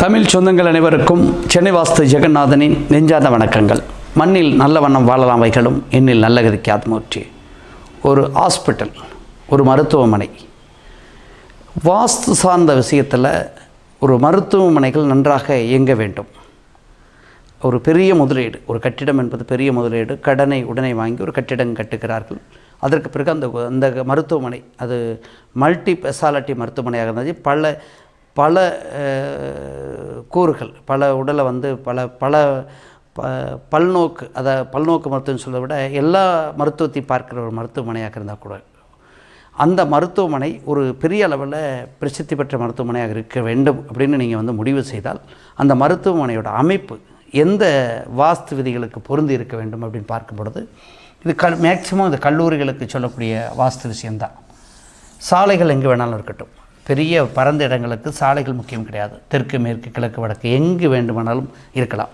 தமிழ் சொந்தங்கள் அனைவருக்கும் சென்னை வாஸ்து ஜெகநாதனின் நெஞ்சார்ந்த வணக்கங்கள். மண்ணில் நல்ல வண்ணம் வாழலாம் வைகளும் எண்ணில் நல்ல கதிக்கு ஆத்மூர்த்தி. ஒரு ஹாஸ்பிட்டல் ஒரு மருத்துவமனை. வாஸ்து சார்ந்த விஷயத்தில் ஒரு மருத்துவமனைகள் நன்றாக இயங்க வேண்டும். ஒரு பெரிய முதலீடு ஒரு கட்டிடம் என்பது பெரிய முதலீடு கடனை உடனே வாங்கி ஒரு கட்டிடம் கட்டுகிறார்கள். அதற்கு பிறகு அந்த அந்த மருத்துவமனை அது மல்டி ஸ்பெஷாலிட்டி மருத்துவமனையாக இருந்தது. பல பல கூறுகள் பல உடலை வந்து பல பல ப பல்நோக்கு அதை பல்நோக்கு மருத்துவம்னு சொல்ல விட எல்லா மருத்துவத்தையும் பார்க்கிற ஒரு மருத்துவமனையாக இருந்தால் கூட அந்த மருத்துவமனை ஒரு பெரிய அளவில் பிரசித்தி பெற்ற மருத்துவமனையாக இருக்க வேண்டும் அப்படின்னு நீங்கள் வந்து முடிவு செய்தால் அந்த மருத்துவமனையோட அமைப்பு எந்த வாஸ்து விதிகளுக்கு பொருந்தி இருக்க வேண்டும் அப்படின்னு பார்க்கும் பொழுது இது கல் மேக்சிமம் இந்த கல்லூரிகளுக்கு சொல்லக்கூடிய வாஸ்து விஷயம்தான். சாலைகள் எங்கே வேணாலும் இருக்கட்டும். பெரிய பரந்த இடங்களுக்கு சாலைகள் முக்கியம் கிடையாது. தெற்கு மேற்கு கிழக்கு வடக்கு எங்கு வேண்டுமானாலும் இருக்கலாம்.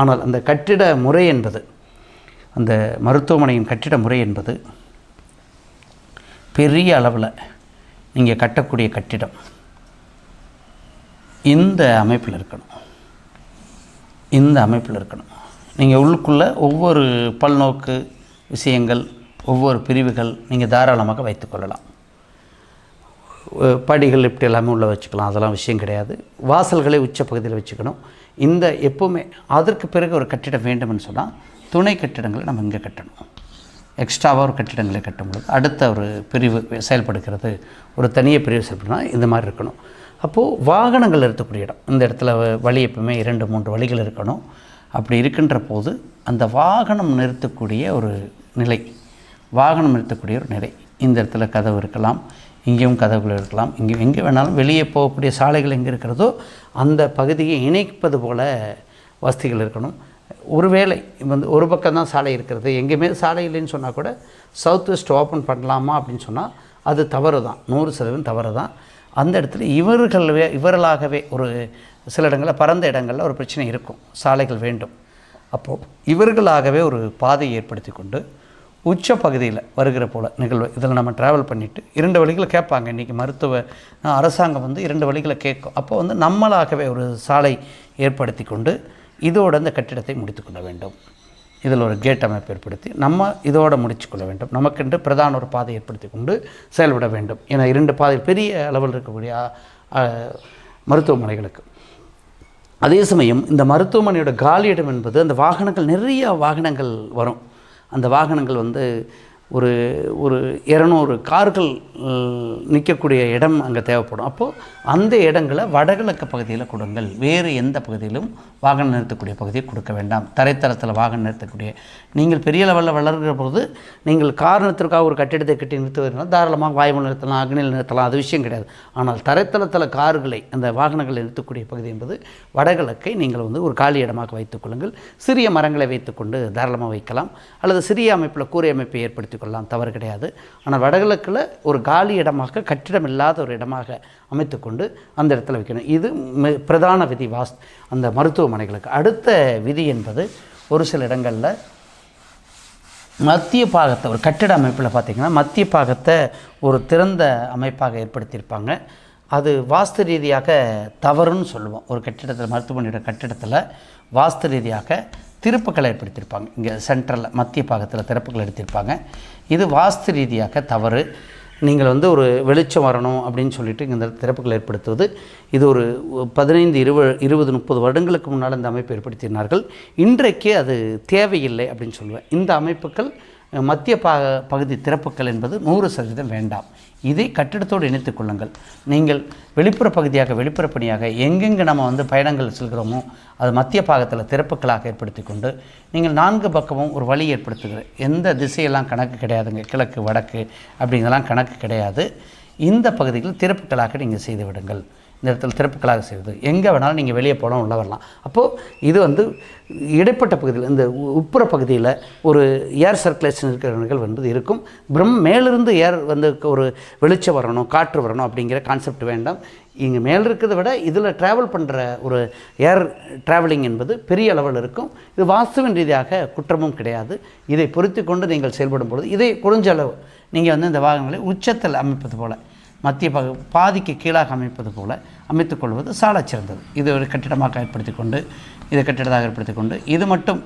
ஆனால் அந்த கட்டிட முறை என்பது அந்த மருத்துவமனையின் கட்டிட முறை என்பது பெரிய அளவில் நீங்கள் கட்டக்கூடிய கட்டிடம். இந்த அமைப்பில் இருக்கணும். இந்த அமைப்பில் இருக்கணும். நீங்கள் உள்ளுக்குள்ளே ஒவ்வொரு பல்நோக்கு விஷயங்கள் ஒவ்வொரு பிரிவுகள் நீங்கள் தாராளமாக வைத்துக்கொள்ளலாம் படிகள் இப்படி எல்லாமே உள்ளே வச்சுக்கலாம். அதெல்லாம் விஷயம் கிடையாது. வாசல்களை உச்ச பகுதியில் வச்சுக்கணும். இந்த எப்போவுமே அதற்கு பிறகு ஒரு கட்டிடம் வேண்டும்னு சொன்னால் துணை கட்டிடங்களை நம்ம இங்கே கட்டணும். எக்ஸ்ட்ராவாக ஒரு கட்டிடங்களை கட்டும் பொழுது அடுத்த ஒரு பிரிவு செயல்படுகிறது. ஒரு தனிய பிரிவு செயல்படுனா இந்த மாதிரி இருக்கணும். அப்போது வாகனங்கள் நிறுத்தக்கூடிய இடம். இந்த இடத்துல வ- வழி எப்பவுமே இரண்டு மூன்று வழிகள் இருக்கணும். அப்படி இருக்கின்ற போது அந்த வாகனம் நிறுத்தக்கூடிய ஒரு நிலை வாகனம் நிறுத்தக்கூடிய ஒரு நிலை. இந்த இடத்துல கதவு இருக்கலாம். இங்கேயும் கதவுகள் இருக்கலாம். இங்கே எங்கே வேணாலும் வெளியே போகக்கூடிய சாலைகள் எங்கே இருக்கிறதோ அந்த பகுதியை இணைப்பது போல வசதிகள் இருக்கணும். ஒருவேளை வந்து ஒரு பக்கம் தான் சாலை இருக்கிறது. எங்கேயுமே சாலை இல்லைன்னு சொன்னால் கூட சவுத் வெஸ்ட் ஓப்பன் பண்ணலாமா அப்படின்னு சொன்னால் அது தவறு தான். நூறு சதவீதம் தவறு தான். அந்த இடத்துல இவர்களவே இவர்களாகவே ஒரு சில இடங்களில் பரந்த இடங்களில் ஒரு பிரச்சனை இருக்கும். சாலைகள் வேண்டும். அப்போது இவர்களாகவே ஒரு பாதையை ஏற்படுத்தி கொண்டு உச்ச பகுதியில் வருகிற போல் நிகழ்வு. இதில் நம்ம ட்ராவல் பண்ணிவிட்டு இரண்டு வழிகளை கேட்பாங்க. இன்றைக்கி மருத்துவ அரசாங்கம் வந்து இரண்டு வழிகளை கேட்கும். அப்போ வந்து நம்மளாகவே ஒரு சாலை ஏற்படுத்தி கொண்டு இதோட இந்த கட்டிடத்தை முடித்துக்கொள்ள வேண்டும். இதில் ஒரு கேட் அமைப்பு ஏற்படுத்தி நம்ம இதோடு முடிச்சுக்கொள்ள வேண்டும். நமக்கென்று பிரதான ஒரு பாதை ஏற்படுத்தி கொண்டு செயல்பட வேண்டும். ஏன்னா இரண்டு பாதை பெரிய அளவில் இருக்கக்கூடிய மருத்துவமனைகளுக்கு. அதே சமயம் இந்த மருத்துவமனையோட காலியிடம் என்பது அந்த வாகனங்கள் நிறைய வாகனங்கள் வரும். அந்த வாகனங்கள் வந்து ஒரு ஒரு இரநூறு கார்கள் நிற்கக்கூடிய இடம் அங்கே தேவைப்படும். அப்போது அந்த இடங்களை வடகிழக்கு பகுதியில் கொடுங்கள். வேறு எந்த பகுதியிலும் வாகனம் நிறுத்தக்கூடிய பகுதியை கொடுக்க வேண்டாம். தரைத்தளத்தில் வாகனம் நிறுத்தக்கூடிய. நீங்கள் பெரிய லெவலில் வளர்கிற போது நீங்கள் காரணத்திற்காக ஒரு கட்டிடத்தை கட்டி நிறுத்துவதுனால் தாராளமாக வாயுமல் நிறுத்தலாம் அக்னியில் நிறுத்தலாம் அது விஷயம் கிடையாது. ஆனால் தரைத்தளத்தில் கார்களை அந்த வாகனங்களை நிறுத்தக்கூடிய பகுதி என்பது வடகிழக்கை நீங்கள் வந்து ஒரு காலி இடமாக வைத்துக் கொள்ளுங்கள். சிறிய மரங்களை வைத்துக்கொண்டு தாராளமாக வைக்கலாம். அல்லது சிறிய அமைப்பில் கூரை அமைப்பை ஏற்படுத்தி கொள்ளலாம் தவறு கிடையாது. ஆனால் வடகிழக்கில் ஒரு காலி இடமாக கட்டிடம் இல்லாத ஒரு இடமாக அமைத்துக்கொண்டு அந்த இடத்துல வைக்கணும். இது பிரதான விதி வாஸ் அந்த மருத்துவமனைகளுக்கு. அடுத்த விதி என்பது ஒரு சில இடங்களில் மத்திய பாகத்தை ஒரு கட்டிட அமைப்பில் பார்த்தீங்கன்னா மத்திய பாகத்தை ஒரு திறந்த அமைப்பாக ஏற்படுத்தியிருப்பாங்க. அது வாஸ்து ரீதியாக தவறுன்னு சொல்லுவோம். ஒரு கட்டிடத்தில் மருத்துவமனையோட கட்டிடத்தில் வாஸ்து ரீதியாக திருப்புகளை ஏற்படுத்தியிருப்பாங்க. இங்கே சென்ட்ரலில் மத்திய பாகத்தில் திறப்புகள் எடுத்திருப்பாங்க. இது வாஸ்து ரீதியாக தவறு. நீங்கள் வந்து ஒரு வெளிச்சம் வரணும் அப்படின்னு சொல்லிட்டு இந்த திறப்புகள் ஏற்படுத்துவது. இது ஒரு பதினைந்து இருபது இருபது முப்பது வருடங்களுக்கு முன்னால் இந்த அமைப்பு ஏற்படுத்தினார்கள். இன்றைக்கு அது தேவையில்லை அப்படின்னு சொல்லுவேன். இந்த அமைப்புகள் மத்திய பா பகுதி திறப்புகள் என்பது நூறு சதவீதம் வேண்டாம். இதை கட்டிடத்தோடு இணைத்துக் கொள்ளுங்கள். நீங்கள் வெளிப்புற பகுதியாக வெளிப்புற பணியாக எங்கெங்கு நம்ம வந்து பயணங்கள் செல்கிறோமோ அது மத்திய பாகத்தில் திறப்புகளாக ஏற்படுத்தி கொண்டு நீங்கள் நான்கு பக்கமும் ஒரு வழி ஏற்படுத்துகிற எந்த திசையெல்லாம் கணக்கு கிடையாதுங்க. கிழக்கு வடக்கு அப்படிங்கெல்லாம் கணக்கு கிடையாது. இந்த பகுதியில் திறப்புகளாக நீங்கள் செய்து விடுங்கள். இந்த இடத்துல திறப்புகளாக செய்வது எங்கே வேணாலும் நீங்கள் வெளியே போகலாம் உள்ள வரலாம். அப்போது இது வந்து இடைப்பட்ட பகுதியில் இந்த உ- உட்புற பகுதியில் ஒரு ஏர் சர்க்குலேஷன் இருக்கிற நிகழ்வு இருக்கும். பிரம் மேலிருந்து ஏர் வந்து ஒரு வெளிச்சம் வரணும் காற்று வரணும் அப்படிங்கிற கான்செப்ட் வேண்டாம். இங்கே மேல் இருக்கிறத விட இதில் ட்ராவல் பண்ணுற ஒரு ஏர் ட்ராவலிங் என்பது பெரிய அளவில் இருக்கும். இது வாஸ்துவின் ரீதியாக குற்றமும் கிடையாது. இதை பொருத்தி கொண்டு நீங்கள் செயல்படும் பொழுது இதை குறைஞ்ச அளவு நீங்கள் வந்து இந்த வாகனங்களை உச்சத்தில் அமைப்பது போல் மத்திய பகு பாதிக்கு கீழாக அமைப்பது போல அமைத்துக்கொள்வது சாலை சிறந்தது. இது ஒரு கட்டிடமாக ஏற்படுத்தி கொண்டு இதை கட்டிடதாக ஏற்படுத்தி கொண்டு இது மட்டும்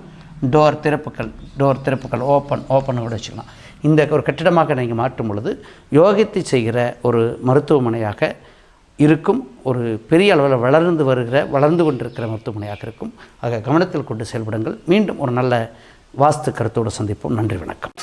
டோர் திறப்புகள் டோர் திறப்புகள் ஓப்பன் ஓப்பன் கூட வச்சுக்கலாம். இந்த ஒரு கட்டிடமாக நீங்கள் மாற்றும் பொழுது யோகித்து செய்கிற ஒரு மருத்துவமனையாக இருக்கும் ஒரு பெரிய அளவில் வளர்ந்து வருகிற வளர்ந்து கொண்டிருக்கிற மருத்துவமனையாக இருக்கும். ஆக கவனத்தில் கொண்டு செயல்படுங்கள். மீண்டும் ஒரு நல்ல வாஸ்து கருத்தோடு சந்திப்போம். நன்றி வணக்கம்.